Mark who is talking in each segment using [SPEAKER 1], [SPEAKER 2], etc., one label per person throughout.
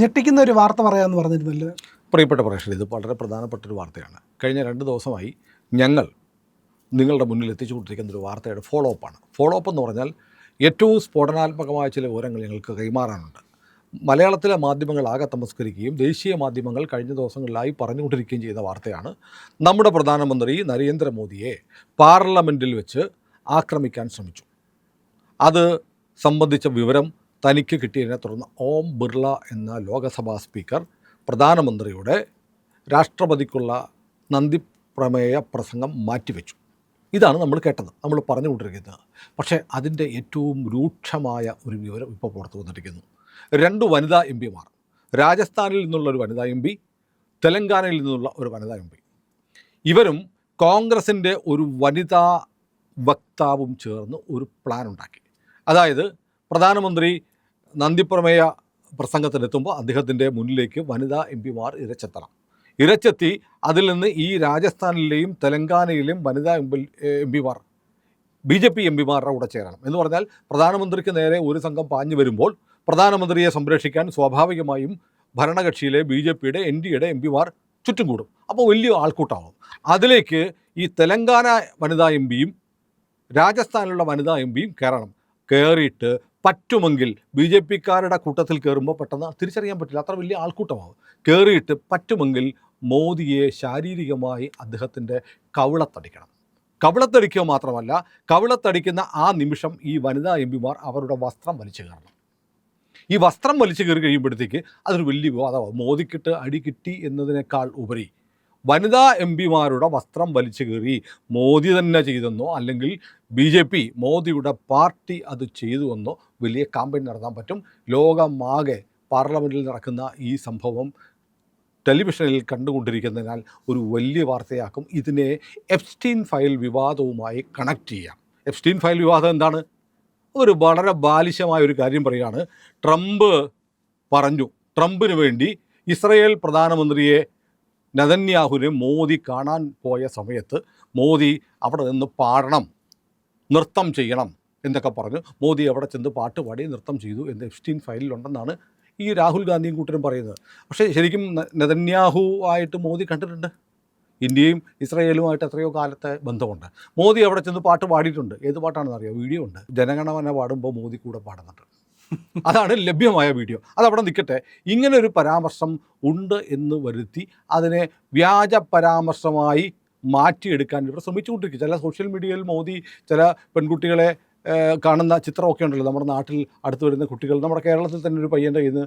[SPEAKER 1] ഞെട്ടിക്കുന്ന ഒരു വാർത്ത പറയാമെന്ന് പറഞ്ഞിരുന്നല്ലോ.
[SPEAKER 2] പ്രിയപ്പെട്ട പ്രേക്ഷകർ ഇത് വളരെ പ്രധാനപ്പെട്ട ഒരു വാർത്തയാണ്. കഴിഞ്ഞ രണ്ട് ദിവസമായി ഞങ്ങൾ നിങ്ങളുടെ മുന്നിൽ എത്തിച്ചു കൊടുത്തിരിക്കുന്ന ഒരു വാർത്തയുടെ ഫോളോ അപ്പാണ് ഫോളോ അപ്പ് എന്ന് പറഞ്ഞാൽ ഏറ്റവും സ്ഫോടനാത്മകമായ ചില വിവരങ്ങൾ ഞങ്ങൾക്ക് കൈമാറാനുണ്ട്. മലയാളത്തിലെ മാധ്യമങ്ങൾ ആകെ തമസ്കരിക്കുകയും ദേശീയ മാധ്യമങ്ങൾ കഴിഞ്ഞ ദിവസങ്ങളിലായി പറഞ്ഞുകൊണ്ടിരിക്കുകയും ചെയ്ത വാർത്തയാണ് നമ്മുടെ പ്രധാനമന്ത്രി നരേന്ദ്രമോദിയെ പാർലമെന്റിൽ വെച്ച് ആക്രമിക്കാൻ ശ്രമിച്ചു. അത് സംബന്ധിച്ച വിവരം തനിക്ക് കിട്ടിയതിനെ തുടർന്ന് ഓം ബിർള എന്ന ലോകസഭാ സ്പീക്കർ പ്രധാനമന്ത്രിയുടെ രാഷ്ട്രപതിക്കുള്ള നന്ദി പ്രമേയ പ്രസംഗം മാറ്റിവെച്ചു. ഇതാണ് നമ്മൾ കേട്ടത് നമ്മൾ പറഞ്ഞുകൊണ്ടിരിക്കുന്നത് പക്ഷേ അതിന്റെ ഏറ്റവും രൂക്ഷമായ ഒരു വിവരം ഇപ്പോൾ പുറത്തു വന്നിരിക്കുന്നു. രണ്ട് വനിതാ എം പിമാർ രാജസ്ഥാനിൽ നിന്നുള്ള ഒരു വനിതാ എം പി തെലങ്കാനയിൽ നിന്നുള്ള ഒരു വനിതാ എം പി. ഇവരും കോൺഗ്രസിന്റെ ഒരു വനിതാ വക്താവും ചേർന്ന് ഒരു പ്ലാൻ ഉണ്ടാക്കി. അതായത് പ്രധാനമന്ത്രി നന്ദിപ്രമേയ പ്രസംഗത്തിനെത്തുമ്പോൾ അദ്ദേഹത്തിന്റെ മുന്നിലേക്ക് വനിതാ എം പിമാർ ഇരച്ചെത്തണം. ഇരച്ചെത്തി അതിൽ നിന്ന് ഈ രാജസ്ഥാനിലെയും തെലങ്കാനയിലെയും വനിതാ എം പി എം പിമാർ ബി ജെ പി എം പിമാരുടെ കൂടെ ചേരണം. എന്ന് പറഞ്ഞാൽ പ്രധാനമന്ത്രിക്ക് നേരെ ഒരു സംഘം പാഞ്ഞു വരുമ്പോൾ പ്രധാനമന്ത്രിയെ സംരക്ഷിക്കാൻ സ്വാഭാവികമായും ഭരണകക്ഷിയിലെ ബി ജെ പിയുടെ എൻ ഡി എയുടെ എം പിമാർ ചുറ്റും കൂടും. അപ്പോൾ വലിയ ആൾക്കൂട്ടമാവും അതിലേക്ക് ഈ തെലങ്കാന വനിതാ എം പിയും രാജസ്ഥാനിലുള്ള വനിതാ എം പിയും കയറണം. കയറിയിട്ട് പറ്റുമെങ്കിൽ ബി ജെ പിക്കാരുടെ കൂട്ടത്തിൽ കയറുമ്പോൾ പെട്ടെന്ന് തിരിച്ചറിയാൻ പറ്റില്ല. അത്ര വലിയ ആൾക്കൂട്ടമാവും. കയറിയിട്ട് പറ്റുമെങ്കിൽ മോദിയെ ശാരീരികമായി അദ്ദേഹത്തിന്റെ കവിളത്തടിക്കണം. കവിളത്തടിക്കുക മാത്രമല്ല കവിളത്തടിക്കുന്ന ആ നിമിഷം ഈ വനിതാ എം പിമാർ അവരുടെ വസ്ത്രം വലിച്ചു കയറണം. ഈ വസ്ത്രം വലിച്ചു കയറി കഴിയുമ്പോഴത്തേക്ക് അതൊരു വലിയ വിവാദമാവും. മോദിക്കിട്ട് അടി കിട്ടി എന്നതിനേക്കാൾ ഉപരി വനിതാ എം പിമാരുടെ വസ്ത്രം വലിച്ചു കയറി മോദി തന്നെ ചെയ്തെന്നോ അല്ലെങ്കിൽ ബി ജെ പി മോദിയുടെ പാർട്ടി അത് ചെയ്തുവെന്നോ വലിയ കാമ്പയിൻ നടത്താൻ പറ്റും. ലോകമാകെ പാർലമെന്റിൽ നടക്കുന്ന ഈ സംഭവം ടെലിവിഷനിൽ കണ്ടുകൊണ്ടിരിക്കുന്നതിനാൽ ഒരു വലിയ വാർത്തയാക്കും. ഇതിനെ എഫ്സ്റ്റീൻ ഫയൽ വിവാദവുമായി കണക്ട് ചെയ്യാം. എഫ്സ്റ്റീൻ ഫയൽ വിവാദം എന്താണ്? ഒരു വളരെ ബാലിശമായ ഒരു കാര്യം പറയുകയാണ്. ട്രംപ് പറഞ്ഞു. ട്രംപിന് വേണ്ടി ഇസ്രയേൽ പ്രധാനമന്ത്രിയെ നെതന്യാഹുവിനെ മോദി കാണാൻ പോയ സമയത്ത് മോദി അവിടെ നിന്ന് പാടണം നൃത്തം ചെയ്യണം എന്നൊക്കെ പറഞ്ഞു. മോദി അവിടെ ചെന്ന് പാട്ട് പാടി നൃത്തം ചെയ്തു എന്ന് എഫ്സ്റ്റീൻ ഫയലിലുണ്ടെന്നാണ് ഈ രാഹുൽ ഗാന്ധിയും കൂട്ടരും പറയുന്നത്. പക്ഷേ ശരിക്കും നെതന്യാഹു ആയിട്ട് മോദി കണ്ടിട്ടുണ്ട്. ഇന്ത്യയും ഇസ്രയേലുമായിട്ട് എത്രയോ കാലത്തെ ബന്ധമുണ്ട്. മോദി അവിടെ ചെന്ന് പാട്ട് പാടിയിട്ടുണ്ട്. ഏത് പാട്ടാണെന്ന് അറിയാം വീഡിയോ ഉണ്ട്. ജനഗണമന പാടുമ്പോൾ മോദി കൂടെ പാടുന്നുണ്ട്. അതാണ് ലഭ്യമായ വീഡിയോ. അതവിടെ നിൽക്കട്ടെ. ഇങ്ങനെ ഒരു പരാമർശം ഉണ്ട് എന്ന് വരുത്തി അതിനെ വ്യാജ പരാമർശമായി മാറ്റിയെടുക്കാൻ ഇവിടെ ശ്രമിച്ചുകൊണ്ടിരിക്കും. ചില സോഷ്യൽ മീഡിയയിൽ മോദി ചില പെൺകുട്ടികളെ കാണുന്ന ചിത്രമൊക്കെ ഉണ്ടല്ലോ. നമ്മുടെ നാട്ടിൽ അടുത്ത് വരുന്ന കുട്ടികൾ. നമ്മുടെ കേരളത്തിൽ തന്നെ ഒരു പയ്യന്റെ കയ്യിൽ നിന്ന്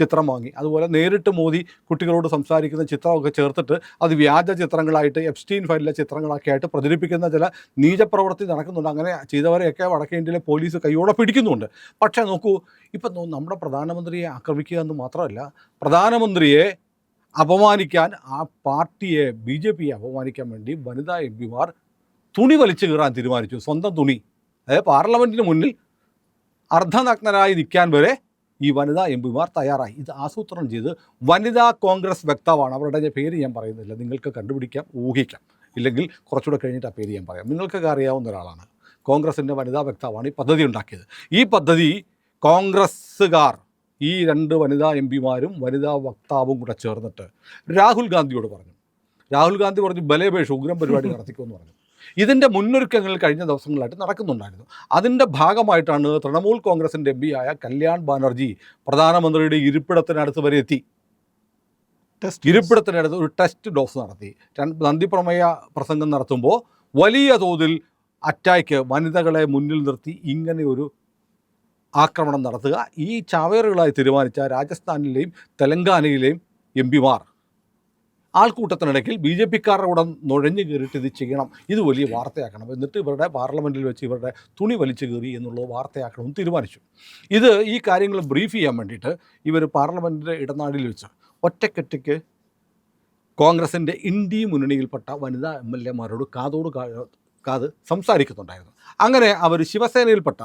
[SPEAKER 2] ചിത്രം വാങ്ങി. അതുപോലെ നേരിട്ട് മോദി കുട്ടികളോട് സംസാരിക്കുന്ന ചിത്രമൊക്കെ ചേർത്തിട്ട് അത് വ്യാജ ചിത്രങ്ങളായിട്ട് എഫ്സ്റ്റീൻ ഫയലിലെ ചിത്രങ്ങളൊക്കെ ആയിട്ട് പ്രചരിപ്പിക്കുന്ന ചില നീചപ്രവൃത്തി നടക്കുന്നുണ്ട്. അങ്ങനെ ചെയ്തവരെയൊക്കെ വടക്കേ ഇന്ത്യയിലെ പോലീസ് കൈയോടെ പിടിക്കുന്നുണ്ട്. പക്ഷേ നോക്കൂ ഇപ്പം നമ്മുടെ പ്രധാനമന്ത്രിയെ ആക്രമിക്കുക എന്ന് മാത്രമല്ല പ്രധാനമന്ത്രിയെ അപമാനിക്കാൻ ആ പാർട്ടിയെ ബി ജെ പിയെ അപമാനിക്കാൻ വേണ്ടി വനിതാ എം പിമാർ തുണി വലിച്ചു കീറാൻ തീരുമാനിച്ചു. സ്വന്തം തുണി. അതായത് പാർലമെന്റിന് മുന്നിൽ അർദ്ധനഗ്നരായി നിൽക്കാൻ വരെ ഈ വനിതാ എം പിമാർ തയ്യാറായി. ഇത് ആസൂത്രണം ചെയ്ത് വനിതാ കോൺഗ്രസ് വക്താവാണ്. അവരുടെ പേര് ഞാൻ പറയുന്നില്ല. നിങ്ങൾക്ക് കണ്ടുപിടിക്കാം ഊഹിക്കാം. ഇല്ലെങ്കിൽ കുറച്ചുകൂടെ കഴിഞ്ഞിട്ട് ആ പേര് ഞാൻ പറയാം. നിങ്ങൾക്കൊക്കെ അറിയാവുന്ന ഒരാളാണ്. കോൺഗ്രസിന്റെ വനിതാ വക്താവാണ് ഈ പദ്ധതി ഉണ്ടാക്കിയത്. ഈ പദ്ധതി കോൺഗ്രസ്സുകാർ ഈ രണ്ട് വനിതാ എം പിമാരും വനിതാ വക്താവും കൂടെ ചേർന്നിട്ട് രാഹുൽ ഗാന്ധിയോട് പറഞ്ഞു. രാഹുൽ ഗാന്ധി പറഞ്ഞു ബലേപേഷ ഉഗ്രം പരിപാടി നടത്തിക്കുമെന്ന് പറഞ്ഞു. ഇതിന്റെ മുന്നൊരുക്കങ്ങൾ കഴിഞ്ഞ ദിവസങ്ങളായിട്ട് നടക്കുന്നുണ്ടായിരുന്നു. അതിന്റെ ഭാഗമായിട്ടാണ് തൃണമൂൽ കോൺഗ്രസിന്റെ എം ആയ കല്യാൺ ബാനർജി പ്രധാനമന്ത്രിയുടെ ഇരിപ്പിടത്തിനടുത്ത് വരെ എത്തി.
[SPEAKER 1] ടെസ്റ്റ്
[SPEAKER 2] ഇരിപ്പിടത്തിനടുത്ത് ഒരു ടെസ്റ്റ് ഡോസ് നടത്തി. നന്ദിപ്രമേയ പ്രസംഗം നടത്തുമ്പോൾ വലിയ തോതിൽ അറ്റാക്ക് വനിതകളെ മുന്നിൽ നിർത്തി ഇങ്ങനെ ഒരു ആക്രമണം നടത്തുക. ഈ ചാവേറുകളായി തീരുമാനിച്ച രാജസ്ഥാനിലെയും തെലങ്കാനയിലെയും എം പിമാർ ആൾക്കൂട്ടത്തിനിടയ്ക്കിൽ ബി ജെ പിക്കാരുടെ കൂടെ നുഴഞ്ഞു കയറിയിട്ട് ഇത് ചെയ്യണം. ഇത് വലിയ വാർത്തയാക്കണം. എന്നിട്ട് ഇവരുടെ പാർലമെന്റിൽ വെച്ച് ഇവരുടെ തുണി വലിച്ചു കയറി എന്നുള്ളത് വാർത്തയാക്കണമെന്ന് തീരുമാനിച്ചു. ഇത് ഈ കാര്യങ്ങൾ ബ്രീഫ് ചെയ്യാൻ വേണ്ടിയിട്ട് ഇവർ പാർലമെന്റിന്റെ ഇടനാടിൽ വെച്ച് ഒറ്റക്കെട്ടിക്ക് കോൺഗ്രസിന്റെ ഇന്ത്യ മുന്നണിയിൽപ്പെട്ട വനിതാ എം എൽ എമാരോട് കാതോട് കാത് സംസാരിക്കുന്നുണ്ടായിരുന്നു. അങ്ങനെ അവർ ശിവസേനയിൽപ്പെട്ട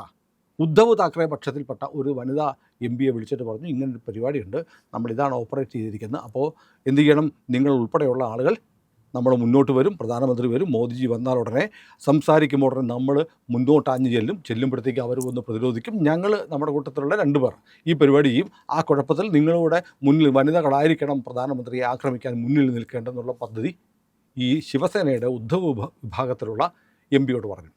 [SPEAKER 2] ഉദ്ധവ് താക്കറെ പക്ഷത്തിൽപ്പെട്ട ഒരു വനിതാ എം പിയെ വിളിച്ചിട്ട് പറഞ്ഞു ഇങ്ങനൊരു പരിപാടിയുണ്ട്. നമ്മൾ ഇതാണ് ഓപ്പറേറ്റ് ചെയ്തിരിക്കുന്നത്. അപ്പോൾ എന്ത് ചെയ്യണം? നിങ്ങൾ ഉൾപ്പെടെയുള്ള ആളുകൾ നമ്മൾ മുന്നോട്ട് വരും. പ്രധാനമന്ത്രി വരും. മോദിജി വന്നാൽ ഉടനെ സംസാരിക്കുമ്പോൾ ഉടനെ നമ്മൾ മുന്നോട്ട് ആഞ്ഞു ചെല്ലും. ചെല്ലുമ്പോഴത്തേക്ക് അവർ വന്ന് പ്രതിരോധിക്കും. ഞങ്ങൾ നമ്മുടെ കൂട്ടത്തിലുള്ള രണ്ട് പേർ ഈ പരിപാടി ചെയ്യും. ആ കുഴപ്പത്തിൽ നിങ്ങളുടെ മുന്നിൽ വനിതകളായിരിക്കണം പ്രധാനമന്ത്രിയെ ആക്രമിക്കാൻ മുന്നിൽ നിൽക്കേണ്ടെന്നുള്ള പദ്ധതി ഈ ശിവസേനയുടെ ഉദ്ധവ് വിഭ- വിഭാഗത്തിലുള്ള എം പിയോട് പറഞ്ഞു.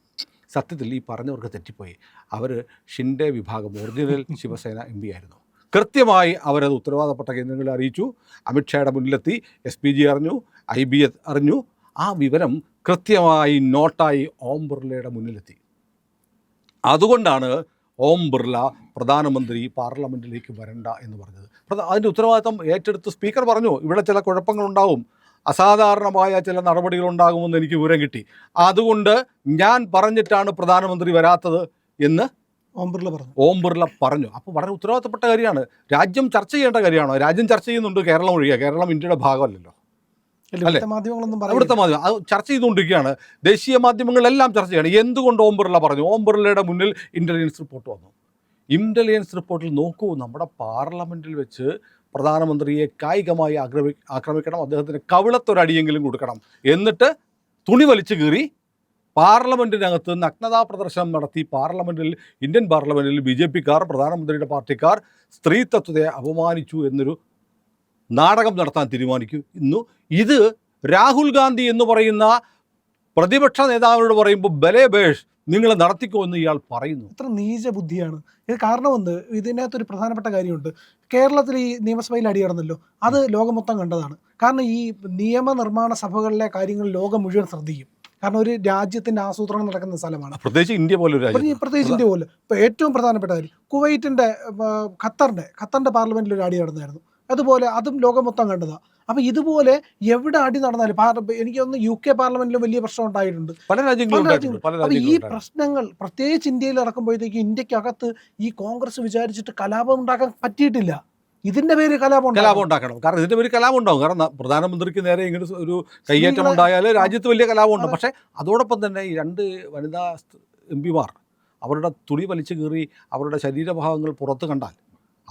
[SPEAKER 2] സത്യത്തിൽ ഈ പറഞ്ഞവർക്ക് തെറ്റിപ്പോയി. അവർ ഷിൻഡെ വിഭാഗം ഒറിജിനൽ ശിവസേന എം പി ആയിരുന്നു. കൃത്യമായി അവരത് ഉത്തരവാദപ്പെട്ട കേന്ദ്രങ്ങളെ അറിയിച്ചു. അമിത്ഷായുടെ മുന്നിലെത്തി എസ് പി ജി അറിഞ്ഞു ഐ ബി അറിഞ്ഞു. ആ വിവരം കൃത്യമായി നോട്ടായി ഓം ബിർളയുടെ മുന്നിലെത്തി. അതുകൊണ്ടാണ് ഓം ബിർള പ്രധാനമന്ത്രി പാർലമെന്റിലേക്ക് വരണ്ട എന്ന് പറഞ്ഞത്. അതിന്റെ ഉത്തരവാദിത്തം ഏറ്റെടുത്ത് സ്പീക്കർ പറഞ്ഞു ഇവിടെ ചില കുഴപ്പങ്ങളുണ്ടാവും. അസാധാരണമായ ചില നടപടികളുണ്ടാകുമെന്ന് എനിക്ക് വിവരം കിട്ടി. അതുകൊണ്ട് ഞാൻ പറഞ്ഞിട്ടാണ് പ്രധാനമന്ത്രി വരാത്തത് എന്ന്
[SPEAKER 1] ഓം ബിർള പറഞ്ഞു.
[SPEAKER 2] ഓം ബിർള പറഞ്ഞു. അപ്പോൾ വളരെ ഉത്തരവാദിത്തപ്പെട്ട കാര്യമാണ്. രാജ്യം ചർച്ച ചെയ്യേണ്ട കാര്യമാണോ? രാജ്യം ചർച്ച ചെയ്യുന്നുണ്ട് കേരളം ഒഴികെ. കേരളം ഇന്ത്യയുടെ ഭാഗമല്ലല്ലോ. അവിടുത്തെ മാധ്യമം അത് ചർച്ച ചെയ്തുകൊണ്ടിരിക്കുകയാണ്. ദേശീയ മാധ്യമങ്ങളെല്ലാം ചർച്ച ചെയ്യണം. എന്തുകൊണ്ട് ഓം ബിർള പറഞ്ഞു? ഓം ബിർളയുടെ മുന്നിൽ ഇന്റലിജൻസ് റിപ്പോർട്ട് വന്നു. ഇന്റലിജൻസ് റിപ്പോർട്ടിൽ നോക്കൂ നമ്മുടെ പാർലമെന്റിൽ വെച്ച് പ്രധാനമന്ത്രിയെ കായികമായി ആക്രമി ആക്രമിക്കണം അദ്ദേഹത്തിന് കവിളത്തൊരടിയെങ്കിലും കൊടുക്കണം. എന്നിട്ട് തുണി വലിച്ചു കീറി പാർലമെന്റിനകത്ത് നഗ്നതാ പ്രദർശനം നടത്തി പാർലമെന്റിൽ ഇന്ത്യൻ പാർലമെന്റിൽ ബി ജെ പിക്കാർ പ്രധാനമന്ത്രിയുടെ പാർട്ടിക്കാർ സ്ത്രീത്വത്തെ അപമാനിച്ചു എന്നൊരു നാടകം നടത്താൻ തീരുമാനിക്കുന്നു ഇത് രാഹുൽ ഗാന്ധി എന്ന് പറയുന്ന പ്രതിപക്ഷ നേതാവിനോട് പറയുമ്പോൾ ബലേ ബേഷ് നിങ്ങൾ നടത്തിക്കോ എന്ന് ഇയാൾ പറയുന്നു.
[SPEAKER 1] ഇത്ര നീച ബുദ്ധിയാണ്. ഇത് കാരണം എന്ത്? ഇതിനകത്തൊരു പ്രധാനപ്പെട്ട കാര്യമുണ്ട്. കേരളത്തിൽ ഈ നിയമസഭയിൽ അടിയടന്നല്ലോ. അത് ലോകം മൊത്തം കണ്ടതാണ്. കാരണം ഈ നിയമനിർമ്മാണ സഭകളിലെ കാര്യങ്ങൾ ലോകം മുഴുവൻ ശ്രദ്ധിക്കും. കാരണം ഒരു രാജ്യത്തിന്റെ ആസൂത്രണം നടക്കുന്ന സ്ഥലമാണ്.
[SPEAKER 2] പ്രത്യേകിച്ച് ഇന്ത്യ പോലെ
[SPEAKER 1] പ്രത്യേകിച്ച് ഇന്ത്യ പോലെ. ഇപ്പൊ ഏറ്റവും പ്രധാനപ്പെട്ട കാര്യം കുവൈറ്റിന്റെ ഖത്തറിന്റെ ഖത്തറിന്റെ പാർലമെന്റിൽ ഒരു അടി നടന്നായിരുന്നു അതുപോലെ അതും ലോകം മൊത്തം കണ്ടതാ. അപ്പൊ ഇതുപോലെ എവിടെ അടി നടന്നാലും എനിക്ക് എനിക്കൊന്ന് യു കെ പാർലമെന്റിലും വലിയ പ്രശ്നം ഉണ്ടായിട്ടുണ്ട്.
[SPEAKER 2] പല രാജ്യങ്ങളും
[SPEAKER 1] ഈ പ്രശ്നങ്ങൾ പ്രത്യേകിച്ച് ഇന്ത്യയിൽ ഇറക്കുമ്പോഴത്തേക്ക് ഇന്ത്യക്കകത്ത് ഈ കോൺഗ്രസ് വിചാരിച്ചിട്ട് കലാപം ഉണ്ടാക്കാൻ പറ്റിയിട്ടില്ല. ഇതിന്റെ പേര് കലാപം
[SPEAKER 2] കലാപം ഉണ്ടാക്കണം. കാരണം ഇതിന്റെ പേര് കലാപം ഉണ്ടാവും. കാരണം പ്രധാനമന്ത്രിക്ക് നേരെ ഇങ്ങനെ ഒരു കയ്യേറ്റം ഉണ്ടായാൽ രാജ്യത്ത് വലിയ കലാപം
[SPEAKER 1] ഉണ്ട്
[SPEAKER 2] പക്ഷേ അതോടൊപ്പം തന്നെ ഈ രണ്ട് വനിതാ എം പിമാർ അവരുടെ തുണി വലിച്ചു കീറി അവരുടെ ശരീരഭാഗങ്ങൾ പുറത്ത് കണ്ടാൽ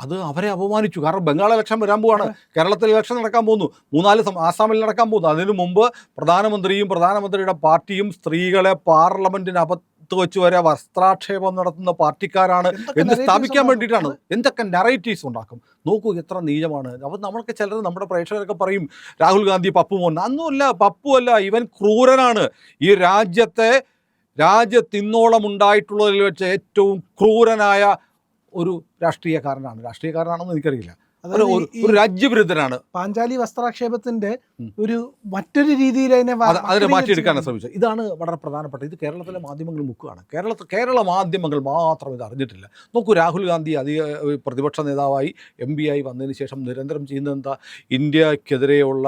[SPEAKER 2] അത് അവരെ അപമാനിച്ചു. കാരണം ബംഗാൾ ഇലക്ഷൻ വരാൻ പോവാണ്. കേരളത്തിൽ ഇലക്ഷൻ നടക്കാൻ പോകുന്നു. മൂന്നാൽ ആസാമിൽ നടക്കാൻ പോകുന്നു. അതിനു മുമ്പ് പ്രധാനമന്ത്രിയും പ്രധാനമന്ത്രിയുടെ പാർട്ടിയും സ്ത്രീകളെ പാർലമെന്റിനകത്ത് വെച്ച് വരെ വസ്ത്രാക്ഷേപം നടത്തുന്ന പാർട്ടിക്കാരാണ് എന്ന് സ്ഥാപിക്കാൻ. വേണ്ടിയിട്ടാണ്. എന്തൊക്കെ നെറേറ്റീവ്സ് ഉണ്ടാക്കും? നോക്കൂ എത്ര നീചമാണ്. അപ്പം നമ്മൾക്ക് ചിലർ നമ്മുടെ പ്രേക്ഷകരൊക്കെ പറയും രാഹുൽ ഗാന്ധി പപ്പു മോൻ. അന്നുമല്ല പപ്പു അല്ല ഇവൻ ക്രൂരനാണ്. ഈ രാജ്യത്തെ രാജ്യത്തിന്നോളം ഉണ്ടായിട്ടുള്ളതിൽ വെച്ച് ഏറ്റവും ക്രൂരനായ ഒരു രാഷ്ട്രീയക്കാരനാണ്. രാഷ്ട്രീയക്കാരനാണെന്ന് എനിക്കറിയില്ല. ഒരു- രാജ്യവിരുദ്ധനാണ്.
[SPEAKER 1] പാഞ്ചാലി വസ്ത്രാക്ഷേപത്തിന്റെ ഒരു മറ്റൊരു രീതിയിൽ അതിനെ
[SPEAKER 2] അതിനെ മാറ്റിയെടുക്കാനാണ് ശ്രമിച്ചത്. ഇതാണ് വളരെ പ്രധാനപ്പെട്ട ഇത് കേരളത്തിലെ മാധ്യമങ്ങൾ മുക്കുകയാണ് കേരള കേരള മാധ്യമങ്ങൾ മാത്രം ഇത് അറിഞ്ഞിട്ടില്ല. നോക്കൂ രാഹുൽ ഗാന്ധി അധിക പ്രതിപക്ഷ നേതാവായി എം ബി ആയി വന്നതിന് ശേഷം നിരന്തരം ചെയ്യുന്നത് എന്താ? ഇന്ത്യക്കെതിരെയുള്ള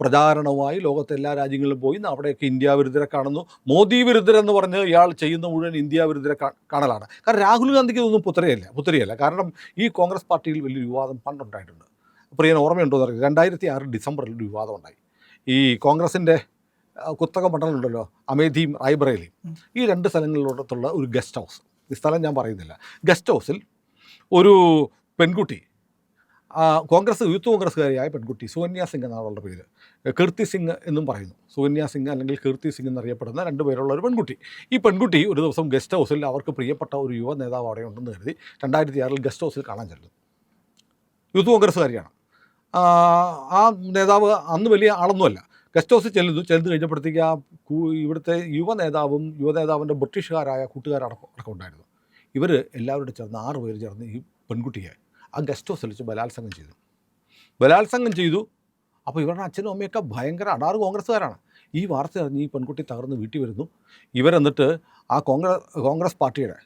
[SPEAKER 2] പ്രചാരണവുമായി ലോകത്തെ എല്ലാ രാജ്യങ്ങളിലും പോയി അവിടെയൊക്കെ ഇന്ത്യ വിരുദ്ധരെ കാണുന്നു. മോദി വിരുദ്ധരെന്ന് പറഞ്ഞ് ഇയാൾ ചെയ്യുന്ന മുഴുവൻ ഇന്ത്യ വിരുദ്ധരെ കാണലാണ്. കാരണം രാഹുൽ ഗാന്ധിക്ക് ഇതൊന്നും പുത്രയല്ല പുത്തരിയല്ല കാരണം ഈ കോൺഗ്രസ് പാർട്ടിയിൽ വലിയ വിവാദം പണ്ടുണ്ടായിട്ടുണ്ട്. പ്രിയൻ ഓർമ്മയുണ്ടോ എന്ന് അറിയില്ല രണ്ടായിരത്തി ആറ് ഡിസംബറിൽ ഒരു വിവാദം ഉണ്ടായി ഈ കോൺഗ്രസിന്റെ കുത്തക മണ്ഡലമുണ്ടല്ലോ അമേധിയും റായ്ബറേലിയും. ഈ രണ്ട് സ്ഥലങ്ങളിലോടത്തുള്ള ഒരു ഗസ്റ്റ് ഹൗസ്. ഈ സ്ഥലം ഞാൻ പറയുന്നില്ല. ഗസ്റ്റ് ഹൗസിൽ ഒരു പെൺകുട്ടി കോൺഗ്രസ് യൂത്ത് കോൺഗ്രസ്സുകാരിയായ പെൺകുട്ടി സുകന്യ സിംഗ് എന്നാണ് അവളുടെ പേര് കീർത്തി സിംഗ് എന്നും പറയുന്നു. സുകന്യ സിംഗ് അല്ലെങ്കിൽ കീർത്തി സിംഗ് എന്നറിയപ്പെടുന്ന രണ്ട് പേരുള്ള ഒരു പെൺകുട്ടി. ഈ പെൺകുട്ടി ഒരു ദിവസം ഗസ്റ്റ് ഹൗസിൽ അവർക്ക് പ്രിയപ്പെട്ട ഒരു യുവ നേതാവ് അവിടെ ഉണ്ടെന്ന് കരുതി രണ്ടായിരത്തി ആറിൽ ഗസ്റ്റ് ഹൗസിൽ കാണാൻ ചെല്ലുന്നു. യൂത്ത് കോൺഗ്രസ്സുകാരിയാണ്. ആ, നേതാവ് അന്ന് വലിയ ആളൊന്നുമല്ല. ഗസ്റ്റ് ഹൗസിൽ ചെല്ലുന്നു. ചെന്ന് കഴിഞ്ഞപ്പോഴത്തേക്ക് ആ ഇവിടുത്തെ യുവ നേതാവും യുവ നേതാവിന്റെ ബ്രിട്ടീഷുകാരായ കൂട്ടുകാരടക്കം അടക്കം ഉണ്ടായിരുന്നു. ഇവർ എല്ലാവരോടും ചേർന്ന് ആറ് പേര് ചേർന്ന് ഈ പെൺകുട്ടിയെ ആ ഗസ്റ്റ് ഹൗസിൽ വെച്ച് ബലാത്സംഗം ചെയ്തു. ബലാത്സംഗം ചെയ്തു. അപ്പോൾ ഇവരുടെ അച്ഛനും അമ്മയൊക്കെ ഭയങ്കര അടാറ് കോൺഗ്രസ്സുകാരാണ്. ഈ വാർത്ത അറിഞ്ഞ് ഈ പെൺകുട്ടി തകർന്ന് വീട്ടിൽ വരുന്നു. ഇവരെന്നിട്ട് ആ കോൺഗ്രസ് കോൺഗ്രസ് പാർട്ടിയുടെ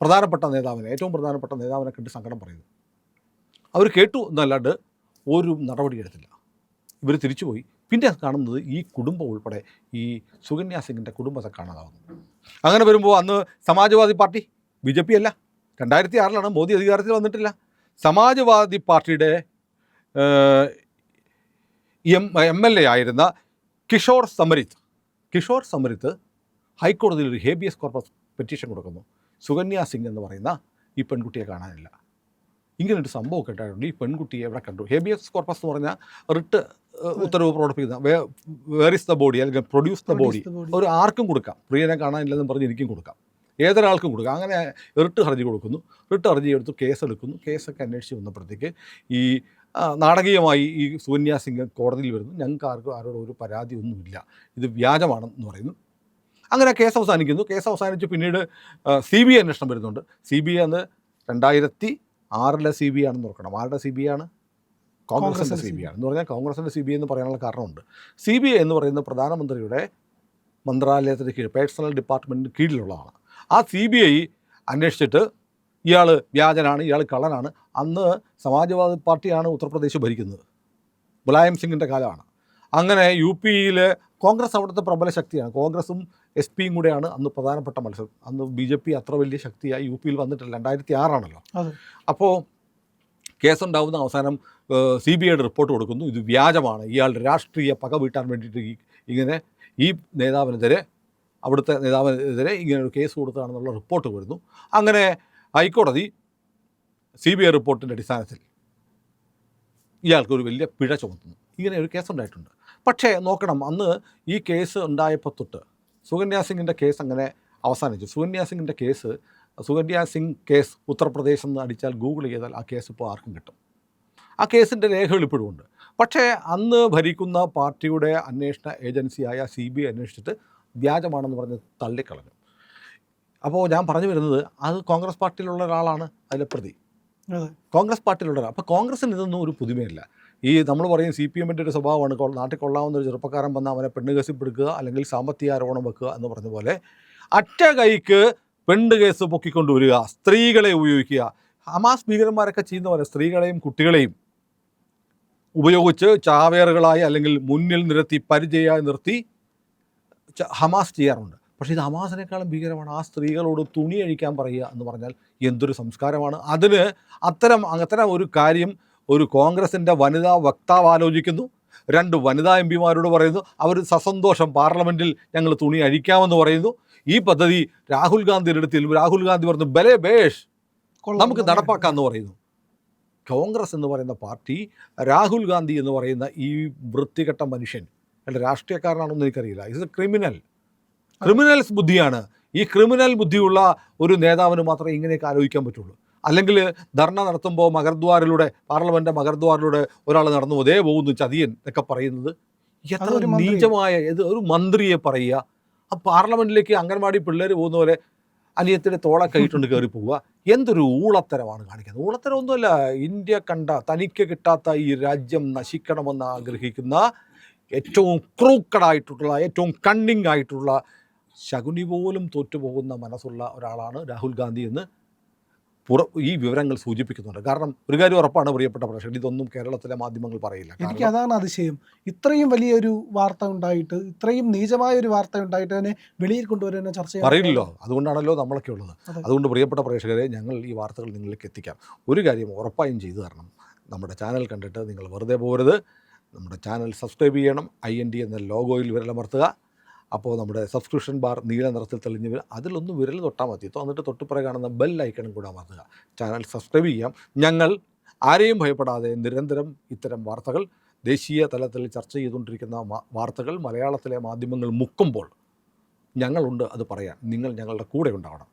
[SPEAKER 2] പ്രധാനപ്പെട്ട നേതാവിനെ ഏറ്റവും പ്രധാനപ്പെട്ട നേതാവിനെ കണ്ട് സങ്കടം പറയുന്നു. അവർ കേട്ടു എന്നല്ലാണ്ട് ഒരു നടപടി എടുത്തില്ല. ഇവർ തിരിച്ചുപോയി പിന്നെ കാണുന്നത് ഈ കുടുംബം ഉൾപ്പെടെ ഈ സുകന്യ കുടുംബത്തെ കാണാതാവുന്നു. അങ്ങനെ വരുമ്പോൾ അന്ന് Samajwadi party B J P അല്ല. രണ്ടായിരത്തി ആറിലാണ് മോദി അധികാരത്തിൽ വന്നിട്ടില്ല. സമാജ്വാദി പാർട്ടിയുടെ എം എം എൽ എ ആയിരുന്ന കിഷോർ സമരിത്ത് കിഷോർ സമരിത്ത് ഹൈക്കോടതിയിൽ ഒരു ഹേബിയസ് കോർപ്പസ് പെറ്റീഷൻ കൊടുക്കുന്നു. സുകന്യ സിംഗ് എന്ന് പറയുന്ന ഈ പെൺകുട്ടിയെ കാണാനില്ല. ഇങ്ങനൊരു സംഭവം കേട്ടായിട്ടുണ്ട് ഈ പെൺകുട്ടിയെ എവിടെ കണ്ടു. ഹേബിയസ് കോർപ്പസ് എന്ന് പറഞ്ഞാൽ റിട്ട് ഉത്തരവ് പ്രവർത്തിക്കുന്ന വേർ ഇസ് ദ ബോഡി അല്ലെങ്കിൽ പ്രൊഡ്യൂസ് ദ ബോഡി. ഒരു ആർക്കും കൊടുക്കാം. പ്രിയനെ കാണാനില്ലെന്ന് പറഞ്ഞ് എനിക്കും കൊടുക്കാം. ഏതൊരാൾക്കും കൊടുക്കുക അങ്ങനെ റിട്ട് ഹർജി കൊടുക്കുന്നു. റിട്ട് ഹർജി എടുത്ത് കേസെടുക്കുന്നു. കേസൊക്കെ അന്വേഷിച്ച് വന്നപ്പോഴത്തേക്ക് ഈ നാടകീയമായി ഈ സോനിയ സിംഗ് കോടതിയിൽ വരുന്നു. ഞങ്ങൾക്ക് ആർക്കും ആരോടും ഒരു പരാതി ഒന്നുമില്ല ഇത് വ്യാജമാണെന്ന് പറയുന്നു. അങ്ങനെ കേസ് അവസാനിക്കുന്നു. കേസ് അവസാനിച്ച് പിന്നീട് സി ബി ഐ അന്വേഷണം വരുന്നുണ്ട്. സി ബി ഐ അന്ന് രണ്ടായിരത്തി ആറിലെ സി ബി ഐ ആണെന്ന് ഓർക്കണം. ആരുടെ സി ബി ഐ ആണ്?
[SPEAKER 1] കോൺഗ്രസിന്റെ
[SPEAKER 2] സി ബി ഐ ആണ് എന്ന് പറഞ്ഞാൽ കോൺഗ്രസിന്റെ സി ബി ഐ എന്ന് പറയാനുള്ള കാരണമുണ്ട്. സി ബി ഐ എന്ന് പറയുന്നത് പ്രധാനമന്ത്രിയുടെ മന്ത്രാലയത്തിന് കീഴിൽ പേഴ്സണൽ ഡിപ്പാർട്ട്മെന്റിന് കീഴിലുള്ളതാണ്. ആ സി ബി ഐ അന്വേഷിച്ചിട്ട് ഇയാൾ വ്യാജനാണ് ഇയാൾ കള്ളനാണ്. അന്ന് സമാജ്വാദി പാർട്ടിയാണ് ഉത്തർപ്രദേശ് ഭരിക്കുന്നത്. മുലായം സിംഗിന്റെ കാലമാണ്. അങ്ങനെ യു പിയിലെ കോൺഗ്രസ് അവിടുത്തെ പ്രബല ശക്തിയാണ്. കോൺഗ്രസും എസ് പിയും കൂടെയാണ് അന്ന് പ്രധാനപ്പെട്ട മത്സരം. അന്ന് ബി ജെ പി അത്ര വലിയ ശക്തിയായി യു പിയിൽ വന്നിട്ടില്ല. രണ്ടായിരത്തി ആറാണല്ലോ അപ്പോൾ കേസുണ്ടാവുന്ന അവസാനം സി ബി ഐയുടെ റിപ്പോർട്ട് കൊടുക്കുന്നു. ഇത് വ്യാജമാണ്. ഇയാൾ രാഷ്ട്രീയ പക വീട്ടാൻ വേണ്ടിയിട്ട് ഇങ്ങനെ ഈ നേതാവിനെതിരെ അവിടുത്തെ നേതാവിനെതിരെ ഇങ്ങനൊരു കേസ് കൊടുത്തതാണെന്നുള്ള റിപ്പോർട്ട് വരുന്നു. അങ്ങനെ ഹൈക്കോടതി സി ബി ഐ റിപ്പോർട്ടിന്റെ അടിസ്ഥാനത്തിൽ ഇയാൾക്ക് ഒരു വലിയ പിഴ ചുമത്തുന്നു. ഇങ്ങനെ ഒരു കേസ് ഉണ്ടായിട്ടുണ്ട്. പക്ഷേ നോക്കണം അന്ന് ഈ കേസ് ഉണ്ടായപ്പോൾ തൊട്ട് സുകന്യ കേസ് അങ്ങനെ അവസാനിച്ചു. സുകന്യ കേസ് സുകന്യ സിംഗ് കേസ് ഉത്തർപ്രദേശ് എന്ന് അടിച്ചാൽ ഗൂഗിൾ ചെയ്താൽ ആ കേസ് ഇപ്പോൾ ആർക്കും കിട്ടും. ആ കേസിന്റെ രേഖകൾ ഇപ്പോഴും ഉണ്ട്. പക്ഷേ അന്ന് ഭരിക്കുന്ന പാർട്ടിയുടെ അന്വേഷണ ഏജൻസിയായ സി ബി ഐ അന്വേഷിച്ചിട്ട് വ്യാജമാണെന്ന് പറഞ്ഞ് തള്ളിക്കളഞ്ഞു. അപ്പോൾ ഞാൻ പറഞ്ഞു വരുന്നത് അത് കോൺഗ്രസ് പാർട്ടിയിലുള്ള ഒരാളാണ് അതിലെ പ്രതി. കോൺഗ്രസ് പാർട്ടിയിലുള്ള ഒരാൾ. അപ്പോൾ കോൺഗ്രസിന് ഇതൊന്നും ഒരു പുതുമയില്ല. ഈ നമ്മൾ പറയും സി പി എമ്മിന്റെ ഒരു സ്വഭാവമാണ് നാട്ടിൽ കൊള്ളാവുന്ന ഒരു ചെറുപ്പക്കാരൻ വന്നാൽ അവനെ പെണ്ണ് കേസിപ്പെടുക്കുക അല്ലെങ്കിൽ സാമ്പത്തിക ആരോപണം വെക്കുക എന്ന് പറഞ്ഞ പോലെ അറ്റ കൈക്ക് പെണ്ണ് കേസ് പൊക്കിക്കൊണ്ട് വരിക സ്ത്രീകളെ ഉപയോഗിക്കുക. ഹമാസ് ഭീകരന്മാരൊക്കെ ചെയ്യുന്ന പോലെ സ്ത്രീകളെയും കുട്ടികളെയും ഉപയോഗിച്ച് ചാവേറുകളായി അല്ലെങ്കിൽ മുന്നിൽ നിരത്തി പരിചയമായി നിർത്തി ഹമാസ് ചെയ്യാറുണ്ട്. പക്ഷേ ഇത് ഹമാസിനേക്കാളും ഭീകരമാണ്. ആ സ്ത്രീകളോട് തുണി അഴിക്കാൻ പറയുക എന്ന് പറഞ്ഞാൽ എന്തൊരു സംസ്കാരമാണ്. അതിന് അത്തരം അത്തരം ഒരു കാര്യം ഒരു കോൺഗ്രസിന്റെ വനിതാ വക്താവ് ആലോചിക്കുന്നു. രണ്ട് വനിതാ എം പിമാരോട് പറയുന്നു. അവർ സസന്തോഷം പാർലമെന്റിൽ ഞങ്ങൾ തുണി അഴിക്കാമെന്ന് പറയുന്നു. ഈ പദ്ധതി രാഹുൽ ഗാന്ധിയുടെ അടുത്തിൽ രാഹുൽ ഗാന്ധി പറഞ്ഞു ബലേ ബേഷ്
[SPEAKER 1] നമുക്ക്
[SPEAKER 2] നമുക്ക് നടപ്പാക്കാമെന്ന് പറയുന്നു. കോൺഗ്രസ് എന്ന് പറയുന്ന പാർട്ടി രാഹുൽ ഗാന്ധി എന്ന് പറയുന്ന ഈ വൃത്തികെട്ട മനുഷ്യൻ അല്ല രാഷ്ട്രീയക്കാരനാണെന്ന് എനിക്കറിയില്ല. ഇത് ക്രിമിനൽ ക്രിമിനൽസ് ബുദ്ധിയാണ്. ഈ ക്രിമിനൽ ബുദ്ധിയുള്ള ഒരു നേതാവിന് മാത്രമേ ഇങ്ങനെയൊക്കെ ആലോചിക്കാൻ പറ്റുള്ളൂ. അല്ലെങ്കിൽ ധർണ നടത്തുമ്പോൾ മകർദ്വാറിലൂടെ പാർലമെന്റ് മകർദ്വാറിലൂടെ ഒരാൾ നടന്നു അതേ പോകുന്നു ചതിയൻ എന്നൊക്കെ പറയുന്നത് എത്ര. നീചമായ ഇത് ഒരു മന്ത്രിയെ പറയുക. ആ പാർലമെന്റിലേക്ക് അംഗൻവാടി പിള്ളേർ പോകുന്ന പോലെ അനിയത്തിന്റെ തോളെ കൈയിട്ടുണ്ട് കയറി പോവുക. എന്തൊരു ഊളത്തരമാണ് കാണിക്കുന്നത്. ഊളത്തരമൊന്നുമല്ല ഇന്ത്യ കണ്ട തനിക്ക് കിട്ടാത്ത ഈ രാജ്യം നശിക്കണമെന്ന് ആഗ്രഹിക്കുന്ന ഏറ്റവും ക്രൂക്കഡായിട്ടുള്ള ഏറ്റവും കണ്ണിങ് ആയിട്ടുള്ള ശകുനി പോലും തോറ്റുപോകുന്ന മനസ്സുള്ള ഒരാളാണ് രാഹുൽ ഗാന്ധി എന്ന് പുറ ഈ വിവരങ്ങൾ സൂചിപ്പിക്കുന്നുണ്ട്. കാരണം ഒരു കാര്യം ഉറപ്പാണ് പ്രിയപ്പെട്ട പ്രേക്ഷകർ ഇതൊന്നും കേരളത്തിലെ മാധ്യമങ്ങൾ പറയില്ല.
[SPEAKER 1] എനിക്ക് അതാണ് അതിശയം. ഇത്രയും വലിയൊരു വാർത്ത ഉണ്ടായിട്ട് ഇത്രയും നീചമായ ഒരു വാർത്ത ഉണ്ടായിട്ട് തന്നെ വെളിയിൽ കൊണ്ടുവരുന്ന ചർച്ച
[SPEAKER 2] പറയില്ലല്ലോ. അതുകൊണ്ടാണല്ലോ നമ്മളൊക്കെ ഉള്ളത്. അതുകൊണ്ട് പ്രിയപ്പെട്ട പ്രേക്ഷകരെ ഞങ്ങൾ ഈ വാർത്തകൾ നിങ്ങളിലേക്ക് എത്തിക്കാം. ഒരു കാര്യം ഉറപ്പായും ചെയ്തു തരണം. നമ്മുടെ ചാനൽ കണ്ടിട്ട് നിങ്ങൾ വെറുതെ പോകരുത് നമ്മുടെ ചാനൽ സബ്സ്ക്രൈബ് ചെയ്യണം. ഐ എൻ ഡി എന്ന ലോഗോയിൽ വിരലമർത്തുക അപ്പോൾ നമ്മുടെ സബ്സ്ക്രിപ്ഷൻ ബാർ നീല നിറത്തിൽ തെളിഞ്ഞ് വരും. അതിലൊന്ന് വിരൽ തൊട്ടാൽ മതി. എന്നിട്ട് തൊട്ടുപുറകെ കാണുന്ന ബെൽ ഐക്കണും കൂടെ അമർത്തുക. ചാനൽ സബ്സ്ക്രൈബ് ചെയ്യാം. ഞങ്ങൾ ആരെയും ഭയപ്പെടാതെ നിരന്തരം ഇത്തരം വാർത്തകൾ ദേശീയ തലത്തിൽ ചർച്ച ചെയ്തുകൊണ്ടിരിക്കുന്ന വാർത്തകൾ മലയാളത്തിലെ മാധ്യമങ്ങൾ മുക്കുമ്പോൾ ഞങ്ങളുണ്ട് അത് പറയാൻ. നിങ്ങൾ ഞങ്ങളുടെ കൂടെ ഉണ്ടാവണം.